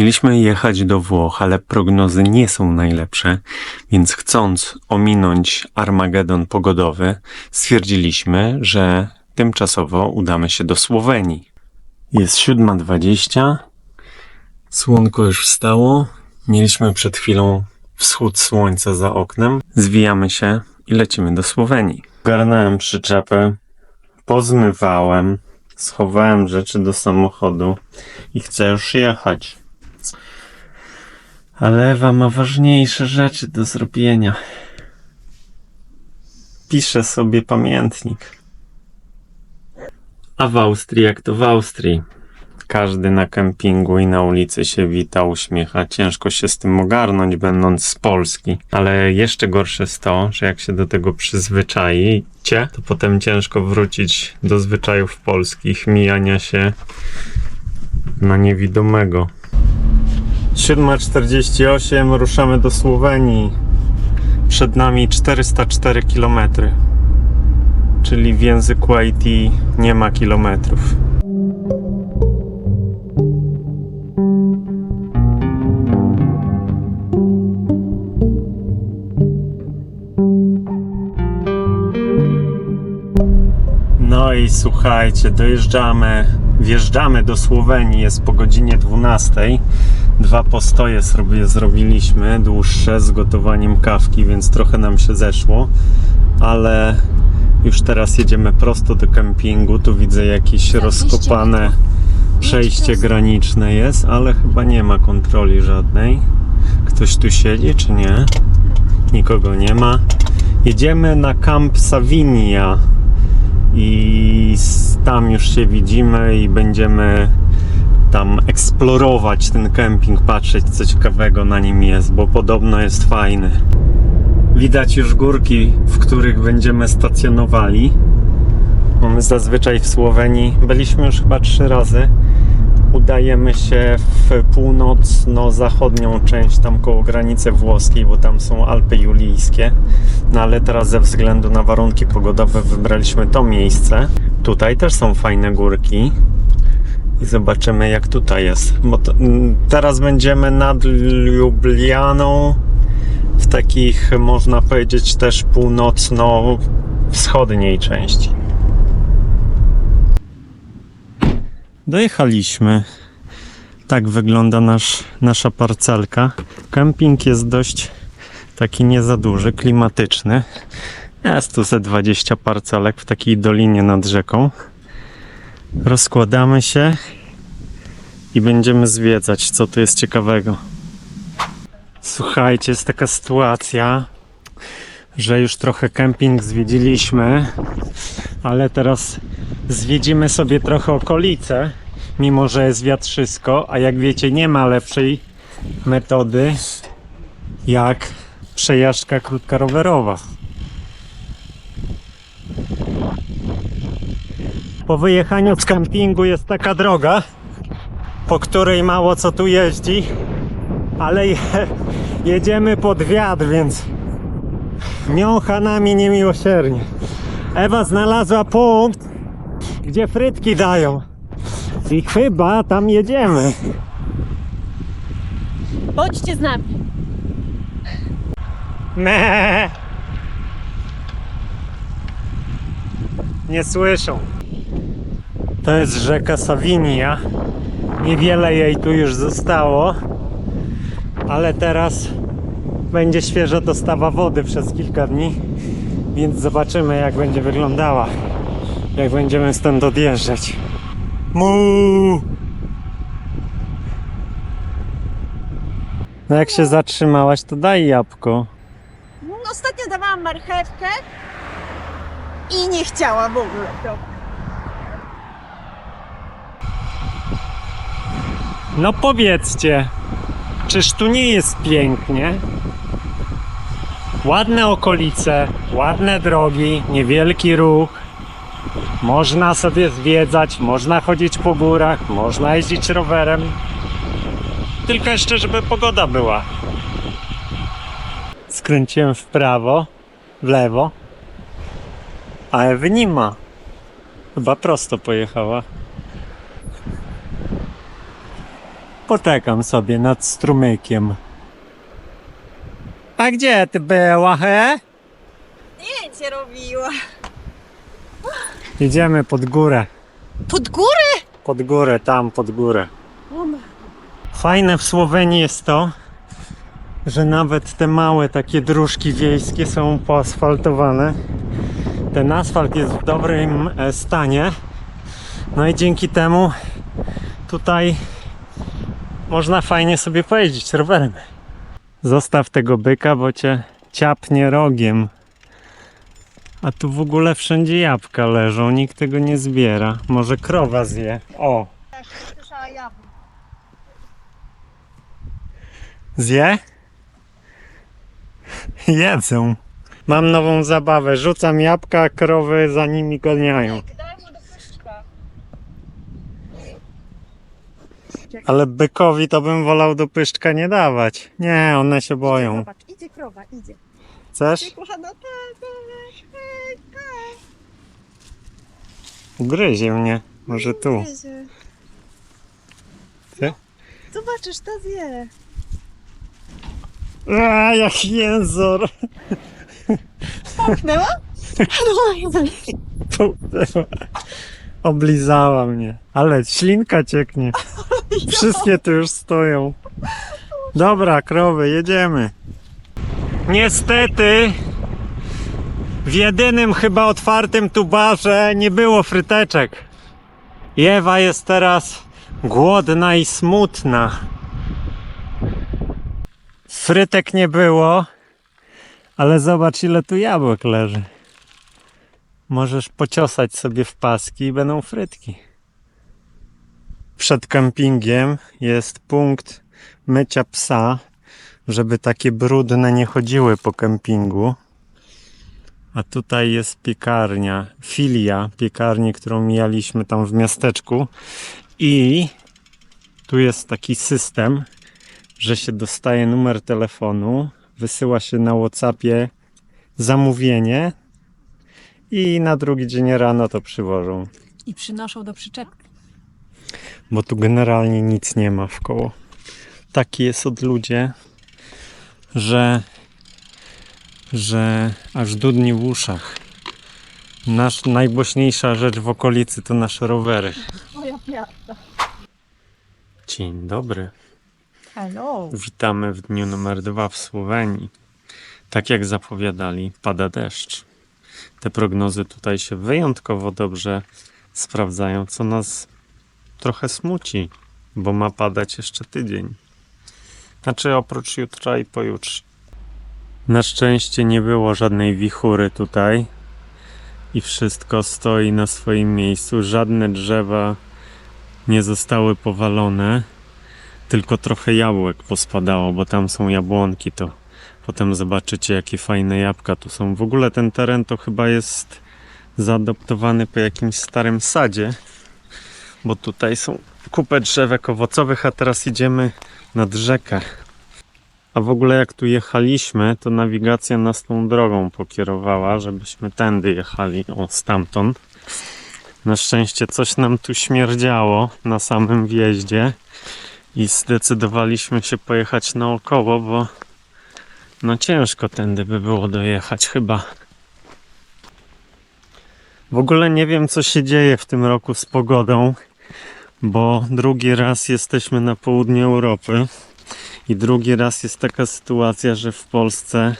Mieliśmy jechać do Włoch, ale prognozy nie są najlepsze, więc chcąc ominąć Armagedon pogodowy, stwierdziliśmy, że tymczasowo udamy się do Słowenii. Jest 7.20, słonko już wstało, mieliśmy przed chwilą wschód słońca za oknem, zwijamy się i lecimy do Słowenii. Garnąłem przyczepę, pozmywałem, schowałem rzeczy do samochodu i chcę już jechać. Ale Ewa ma ważniejsze rzeczy do zrobienia. Piszę sobie pamiętnik. A w Austrii, jak to w Austrii? Każdy na kempingu i na ulicy się wita, uśmiecha. Ciężko się z tym ogarnąć, będąc z Polski. Ale jeszcze gorsze jest to, że jak się do tego przyzwyczaicie, to potem ciężko wrócić do zwyczajów polskich, mijania się na niewidomego. 7.48, ruszamy do Słowenii. Przed nami 404 km. Czyli w języku IT nie ma kilometrów. No i słuchajcie, dojeżdżamy, wjeżdżamy do Słowenii, jest po godzinie 12. Dwa postoje sobie zrobiliśmy, dłuższe, z gotowaniem kawki, więc trochę nam się zeszło, ale już teraz jedziemy prosto do kempingu. Tu widzę jakieś rozkopane przejście graniczne jest, ale chyba nie ma kontroli żadnej. Ktoś tu siedzi, czy nie? Nikogo nie ma. Jedziemy na Camp Savinia i tam już się widzimy i będziemy tam eksplorować ten kemping, patrzeć co ciekawego na nim jest, bo podobno jest fajny. Widać już górki, w których będziemy stacjonowali. Bo my zazwyczaj w Słowenii byliśmy już chyba trzy razy. Udajemy się w północno-zachodnią część, tam koło granicy włoskiej, bo tam są Alpy Julijskie. No ale teraz ze względu na warunki pogodowe wybraliśmy to miejsce. Tutaj też są fajne górki. I zobaczymy jak tutaj jest. Bo to, mm, teraz będziemy nad Lublianą w takich, można powiedzieć, też północno-wschodniej części. Dojechaliśmy. Tak wygląda nasz, nasza parcelka. Kemping jest dość taki nie za duży, klimatyczny. Jest tu ze 20 parcelek w takiej dolinie nad rzeką. Rozkładamy się i będziemy zwiedzać, co tu jest ciekawego. Słuchajcie, jest taka sytuacja, że już trochę kemping zwiedziliśmy, ale teraz zwiedzimy sobie trochę okolice, mimo że jest wiatrzysko, a jak wiecie, nie ma lepszej metody jak przejażdżka krótkarowerowa. Po wyjechaniu z kempingu jest taka droga, po której mało co tu jeździ, ale je, jedziemy pod wiatr, więc miącha nami niemiłosiernie. Ewa znalazła punkt, gdzie frytki dają. I chyba tam jedziemy. Chodźcie z nami. Me. Nie słyszą. To jest rzeka Sawinia. Niewiele jej tu już zostało, ale teraz będzie świeża dostawa wody przez kilka dni, więc zobaczymy jak będzie wyglądała, jak będziemy stąd odjeżdżać. Mu! No jak się zatrzymałaś, to daj jabłko. No, Ostatnio dawałam marchewkę i nie chciała w ogóle. To. No powiedzcie, czyż tu nie jest pięknie? Ładne okolice, ładne drogi, niewielki ruch. Można sobie zwiedzać, można chodzić po górach, można jeździć rowerem. Tylko jeszcze, żeby pogoda była. Skręciłem w prawo, w lewo, a Ewy nie ma. Chyba prosto pojechała. Poczekam sobie nad strumykiem. A gdzie ty była, he? Zdjęcie robiła. Idziemy pod górę. Pod górę? Pod górę, tam pod górę. Fajne w Słowenii jest to, że nawet te małe takie dróżki wiejskie są poasfaltowane. Ten asfalt jest w dobrym e, stanie. No i dzięki temu tutaj można fajnie sobie pojeździć rowerem. Zostaw tego byka, bo cię ciapnie rogiem. A tu w ogóle wszędzie jabłka leżą, nikt tego nie zbiera. Może krowa zje. O. Zje? Jedzą. Mam nową zabawę. Rzucam jabłka, krowy za nimi ganiają. Daj mu do pyszczka. Ale bykowi to bym wolał do pyszczka nie dawać. Nie, one się boją. Zobacz, idzie krowa, idzie. Chcesz? Kochana, tak, tak, tak, tak. Ugryzie mnie. Może tu. Gryzie. Ty? Zobaczysz, to zje. A, jak jęzor. Pchnęła? Oblizała mnie. Ale ślinka cieknie. Wszystkie tu już stoją. Dobra, krowy, jedziemy. Niestety w jedynym chyba otwartym tu barze nie było fryteczek. Ewa jest teraz głodna i smutna. Frytek nie było, ale zobacz ile tu jabłek leży. Możesz pociosać sobie w paski i będą frytki. Przed kempingiem jest punkt mycia psa, żeby takie brudne nie chodziły po kempingu. A tutaj jest piekarnia, filia piekarni, którą mijaliśmy tam w miasteczku. I tu jest taki system, że się dostaje numer telefonu, wysyła się na WhatsAppie zamówienie i na drugi dzień rano to przywożą. I przynoszą do przyczepki. Bo tu generalnie nic nie ma w koło. Taki jest od ludzie, że że aż dudni w uszach. Nasz najgłośniejsza rzecz w okolicy to nasze rowery. Moja piasta. Dzień dobry. Hello. Witamy w dniu numer dwa w Słowenii. Tak jak zapowiadali, pada deszcz. Te prognozy tutaj się wyjątkowo dobrze sprawdzają, co nas trochę smuci, bo ma padać jeszcze tydzień. Znaczy oprócz jutra i pojutrze. Na szczęście nie było żadnej wichury tutaj i wszystko stoi na swoim miejscu. Żadne drzewa nie zostały powalone tylko trochę jabłek pospadało, bo tam są jabłonki, to potem zobaczycie jakie fajne jabłka tu są. W ogóle ten teren to chyba jest zaadoptowany po jakimś starym sadzie, bo tutaj są kupę drzewek owocowych, a teraz idziemy nad rzekę. A w ogóle jak tu jechaliśmy, to nawigacja nas tą drogą pokierowała, żebyśmy tędy jechali, o stamtąd. Na szczęście coś nam tu śmierdziało na samym wjeździe i zdecydowaliśmy się pojechać naokoło, bo no ciężko tędy by było dojechać chyba. W ogóle nie wiem co się dzieje w tym roku z pogodą, bo drugi raz jesteśmy na południu Europy i drugi raz jest taka sytuacja, że w Polsce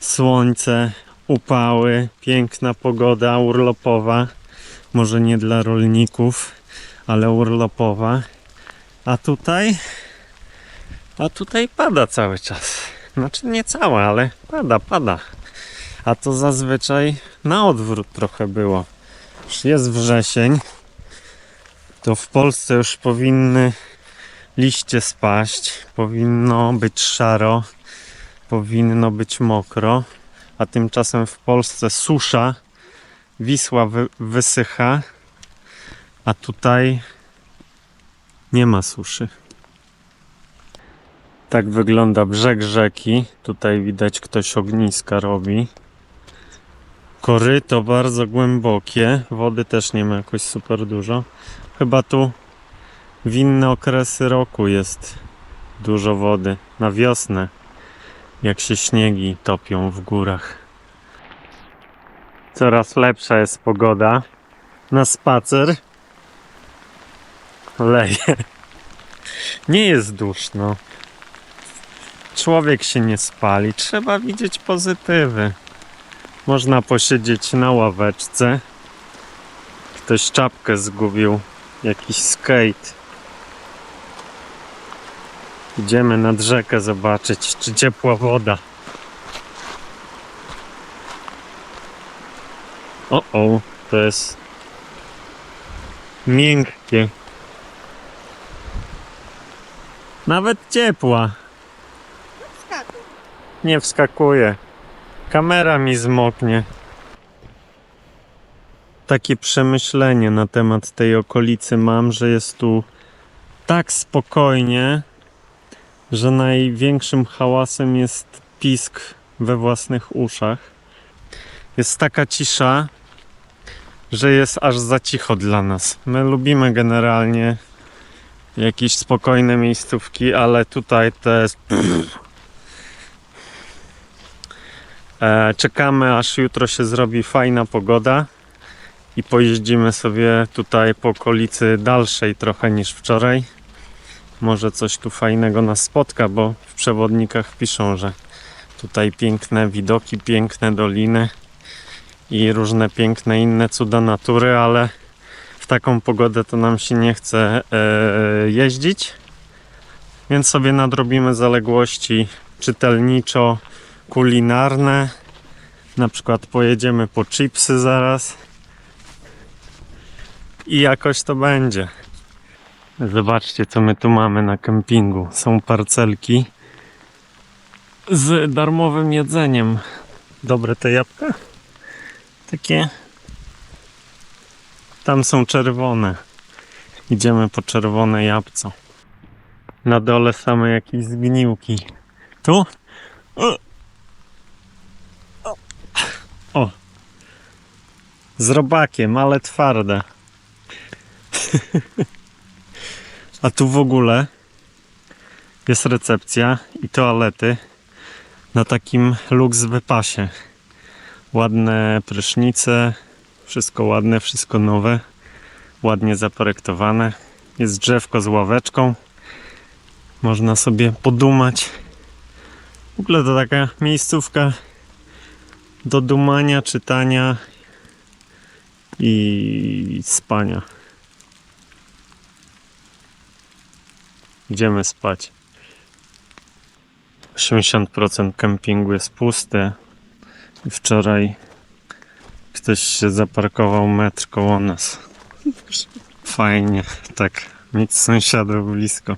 słońce, upały, piękna pogoda urlopowa, może nie dla rolników, ale urlopowa. A tutaj? A tutaj pada cały czas. Znaczy nie cała, ale pada, pada. A to zazwyczaj na odwrót trochę było. Już jest wrzesień. To w Polsce już powinny liście spaść. Powinno być szaro. Powinno być mokro. A tymczasem w Polsce susza. Wisła wy- wysycha. A tutaj nie ma suszy. Tak wygląda brzeg rzeki. Tutaj widać ktoś ogniska robi. Koryto bardzo głębokie. Wody też nie ma jakoś super dużo. Chyba tu w inne okresy roku jest dużo wody. Na wiosnę, jak się śniegi topią w górach. Coraz lepsza jest pogoda na spacer. Leje. Nie jest duszno. Człowiek się nie spali. Trzeba widzieć pozytywy. Można posiedzieć na ławeczce. Ktoś czapkę zgubił. Jakiś skate. Idziemy nad rzekę zobaczyć, czy ciepła woda. O, o, to jest miękkie. Nawet ciepła. Nie wskakuje. Kamera mi zmoknie. Takie przemyślenie na temat tej okolicy mam, że jest tu tak spokojnie, że największym hałasem jest pisk we własnych uszach. Jest taka cisza, że jest aż za cicho dla nas. My lubimy generalnie jakieś spokojne miejscówki, ale tutaj to jest E, czekamy aż jutro się zrobi fajna pogoda i pojeździmy sobie tutaj po okolicy dalszej trochę niż wczoraj. Może coś tu fajnego nas spotka, bo w przewodnikach piszą, że tutaj piękne widoki, piękne doliny i różne piękne inne cuda natury, ale w taką pogodę to nam się nie chce e, jeździć. Więc sobie nadrobimy zaległości czytelniczo kulinarne. Na przykład pojedziemy po chipsy zaraz. I jakoś to będzie. Zobaczcie, co my tu mamy na kempingu. Są parcelki z darmowym jedzeniem. Dobre te jabłka? Takie. Tam są czerwone. Idziemy po czerwone jabłco. Na dole same jakieś zgniłki. Tu? O! O! Z robakiem, ale twarde. A tu w ogóle jest recepcja i toalety na takim luks wypasie. Ładne prysznice, wszystko ładne, wszystko nowe, ładnie zaprojektowane. Jest drzewko z ławeczką. Można sobie podumać. W ogóle to taka miejscówka do dumania, czytania i spania. Idziemy spać. 80% kempingu jest puste. Wczoraj ktoś się zaparkował metr koło nas. Fajnie, tak. Mieć sąsiadów blisko.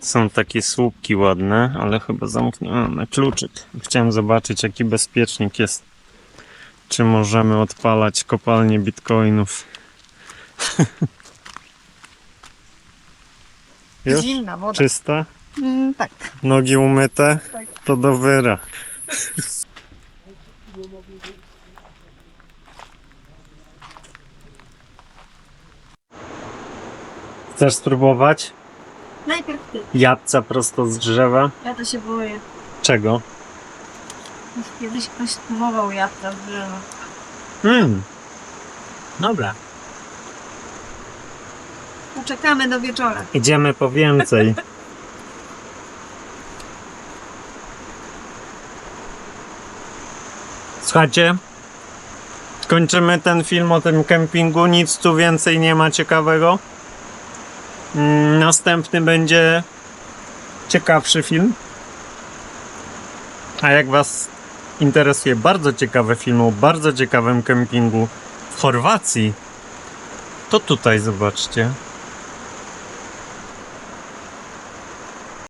Są takie słupki ładne, ale chyba zamknięte kluczyk. Chciałem zobaczyć, jaki bezpiecznik jest. Czy możemy odpalać kopalnię bitcoinów? Już? Zimna woda. Czysta? Mm, tak. Nogi umyte? Tak. To do wyra. Chcesz spróbować? Najpierw ty. Jadca prosto z drzewa? Ja to się boję. Czego? Już Kiedyś ktoś spróbował jabłka z drzewa. Mmm. Dobra. Poczekamy do wieczora. Idziemy po więcej. Słuchajcie, kończymy ten film o tym kempingu. Nic tu więcej nie ma ciekawego. Następny będzie ciekawszy film. A jak Was interesuje bardzo ciekawe film o bardzo ciekawym kempingu w Chorwacji, to tutaj zobaczcie.